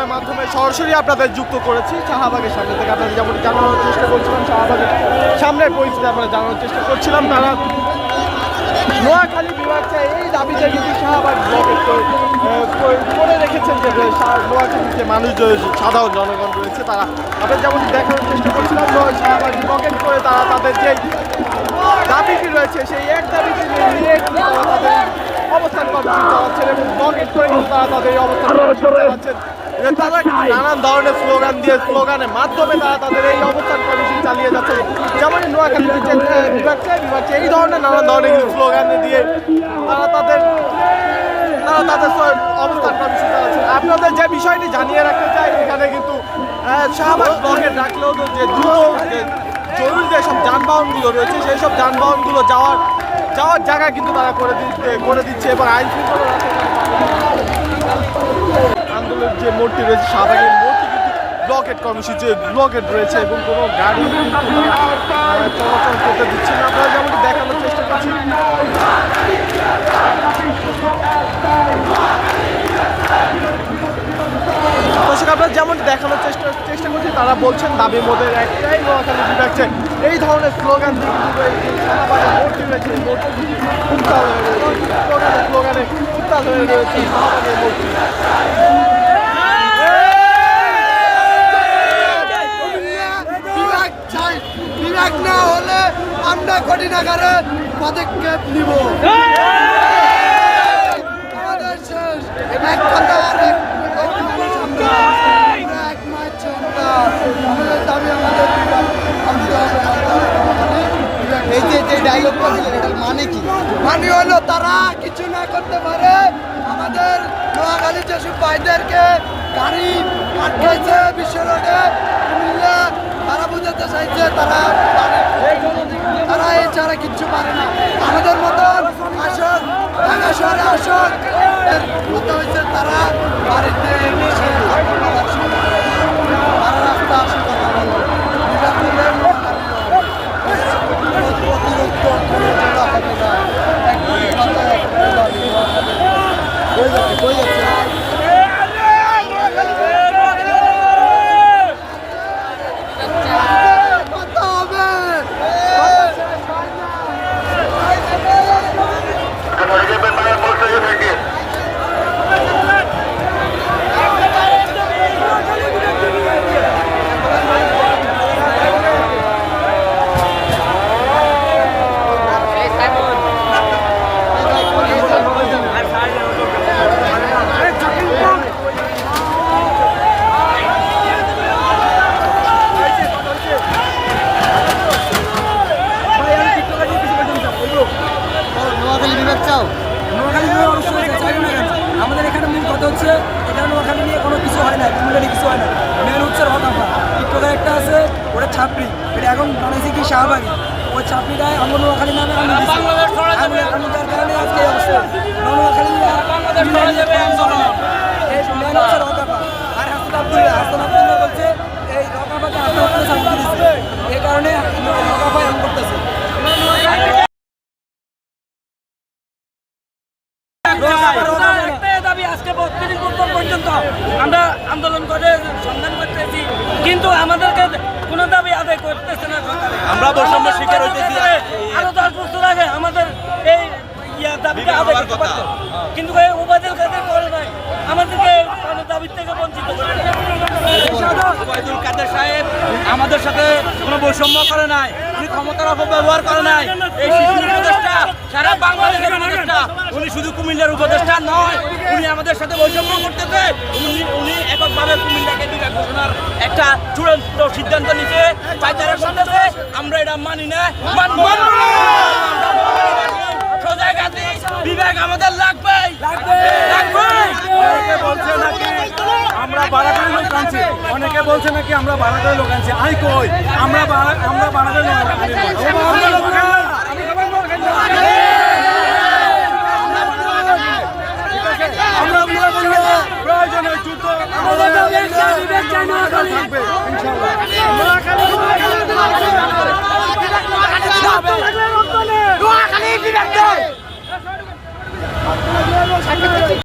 গণমাধ্যমের মাধ্যমে সরাসরি আপনাদের যুক্ত করেছি। শাহবাগের সামনে থেকে আপনাদের যেমন জানানোর চেষ্টা করছিলাম, শাহবাগের সামনের পরিস্থিতি আপনারা জানানোর চেষ্টা করছিলাম। তারা নোয়াখালী বিভাগ চাই, এই দাবিতে কিন্তু শাহবাগ করে রেখেছেন যে নোয়াখালীর যে মানুষ যে সাধারণ জনগণ রয়েছে। তারা আমরা যেমন দেখানোর চেষ্টা করছিলাম শাহবাগ ব্লকেট করে তারা তাদের যে দাবিটি রয়েছে, সেই এক দাবিটি নিয়ে তাদের অবস্থান কর্মসূচি এবং ব্লকেট করে তারা তাদের অবস্থান কর্মসূচি নানান ধরনের স্লোগান দিয়ে স্লোগানের মাধ্যমে তারা তাদের এই অবস্থান কর্মসূচি চালিয়ে যাচ্ছে। যেমন নোয়াখালী যে বিভাগ চাই বিভাগ এই ধরনের নানান ধরনের স্লোগান দিয়ে তারা তাদের তারা তাদের অবস্থান কর্মসূচি চালাচ্ছেন আপনাদের যে বিষয়টি জানিয়ে রাখতে চাই এখানে কিন্তু শাহবাগ ব্লকের ডাকলেও তো যে দ্রুত যে জরুরি যেসব যানবাহনগুলো রয়েছে সেই সব যানবাহনগুলো যাওয়ার যাওয়ার জায়গা কিন্তু তারা করে দিচ্ছে করে দিচ্ছে এবং আইন শৃঙ্খলা যে মোড়টি রয়েছে শাহবাগের মোড়টি কিন্তু ব্লকেট কর্মসূচি ব্লকেট রয়েছে এবং কোনো গাড়ি চলাচল করতে দিচ্ছে না আপনারা যেমন দেখানোর চেষ্টা করছি আপনারা যেমন দেখানোর চেষ্টা চেষ্টা করছি, তারা বলছেন দাবি মধ্যে একটাই নোয়াখালী বিভাগ চাই। এই ধরনের স্লোগানে স্লোগানে উত্তাল হয়ে রয়েছে শাহবাগের মোড়টি বিভাগ চাই বিভাগ না হলে আমরা কঠিন আকারে পদক্ষেপ নিব। আমাদের শেষ। এক আর এক মানে কি? মানে হলো তারা কিছু না করতে পারে। আমাদের নোয়াখালী যেসব ভাইদেরকে গাড়ি আটকাইছে বিশ্ব রোডে কুমিল্লা তারা বুঝাতে চাইছে, তারা পারে তারা এছাড়া ছাড়া কিচ্ছু পারে না। আমাদের মতন আসন, ঢাকা শহরে আসন। তারা বাড়িতে এসে তারা রাস্তা আসে কথা বলে বিভাগ নিলে নোয়াখালী হবে। অতিরিক্ত কোনো জায়গা হবে না একদম কথায় একদম দাবি নোয়াখালী। কই যাচ্ছে কই যাচ্ছে কথা হবে নোয়াখালী বিভাগ চাও নোয়াখালী নিয়ে অবশ্যই চাই না কেন আমাদের এখানে মূল কথা হচ্ছে এখানে ওখানে নিয়ে কোনো কিছু হয় না কুমিল্লানি কিছু হয় না মেন হচ্ছে রকাফা টিকটকের একটা আছে ওটা ছাপড়ি। এটা এখন বানাইছে কি শাহবাগি? ওই ছাপড়িটায় আমার নোয়াখালী নামে আমি কারণে আজকে অবস্থা। নোয়াখালী আজকে বত্রিশ বছর পর্যন্ত আমরা আন্দোলন করে সন্ধান করতেছি। কিন্তু আমাদেরকে কোনো দাবি আদায় করতেছে না। আমরা বৈষম্য শিকার হইতেছি। আরও দশ বছর আগে আমাদের এই ইয়া দাবিটা আদায় করতে পারতো। কিন্তু এই উপাধির কাছে করে নাই। আমাদেরকে কোনো দাবির থেকে বঞ্চিত করে কাদের সাহেব আমাদের সাথে কোনো বৈষম্য করে নাই। উনি ক্ষমতার অপব্যবহার করে নাই এই শিশু উপদেষ্টা সারা বাংলাদেশের উপদেষ্টা উনি শুধু কুমিল্লার উপদেষ্টা নয় উনি আমাদের সাথে বৈষম্য করতেছে। উনি উনি এককভাবে কুমিল্লাকে বিভাগ ঘোষণার একটা চূড়ান্ত সিদ্ধান্ত নিতে পাইতারা শুনতেছে আমরা এটা মানি না মানবো সোজা গাছি বিভাগ আমাদের লাগবে লাগবে লাগবে বলছে নাকি আমরা আনছি অনেকে বলছে নাকি আমরা বারাকারি লোক আনছি আই কই আমরা আমরা বারাকারি লোক আমরা মনে প্রয়োজনে যুদ্ধ থাকবে